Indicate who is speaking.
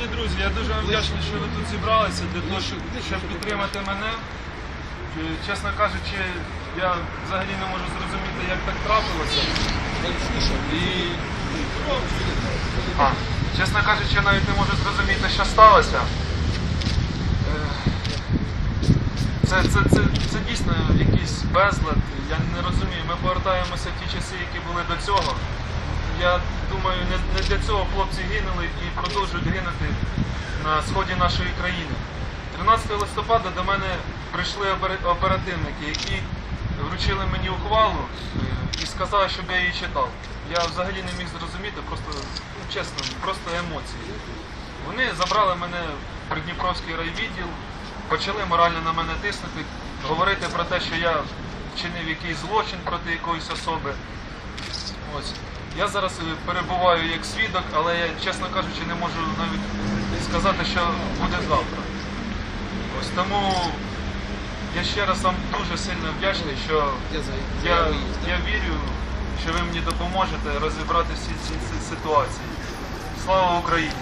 Speaker 1: Шановні друзі, я дуже вам вдячний, що ви тут зібралися для того, щоб, підтримати мене. Е, Чесно кажучи, я взагалі не можу зрозуміти, як так трапилося. І... А, чесно кажучи, я навіть не можу зрозуміти, що сталося. Е, Це, це, це, це дійсно якийсь безлад. Я не розумію. Ми повертаємося в ті часи, які були до цього. Я думаю, не, для цього хлопці гинули і продовжують гинути на сході нашої країни. 13 листопада до мене прийшли оперативники, які вручили мені ухвалу е, і сказали, щоб я її читав. Я взагалі не міг зрозуміти, просто ну, чесно, просто емоції. Вони забрали мене в Придніпровський райвідділ, почали морально на мене тиснути, говорити про те, що я вчинив якийсь злочин проти якоїсь особи. Ось. Я зараз е, перебуваю як свідок, але я, чесно кажучи, не можу навіть сказати, що буде завтра. Ось тому я ще раз вам дуже сильно вдячний, що я, я вірю, що ви мені допоможете розібрати всі ці ці ситуації. Слава Україні!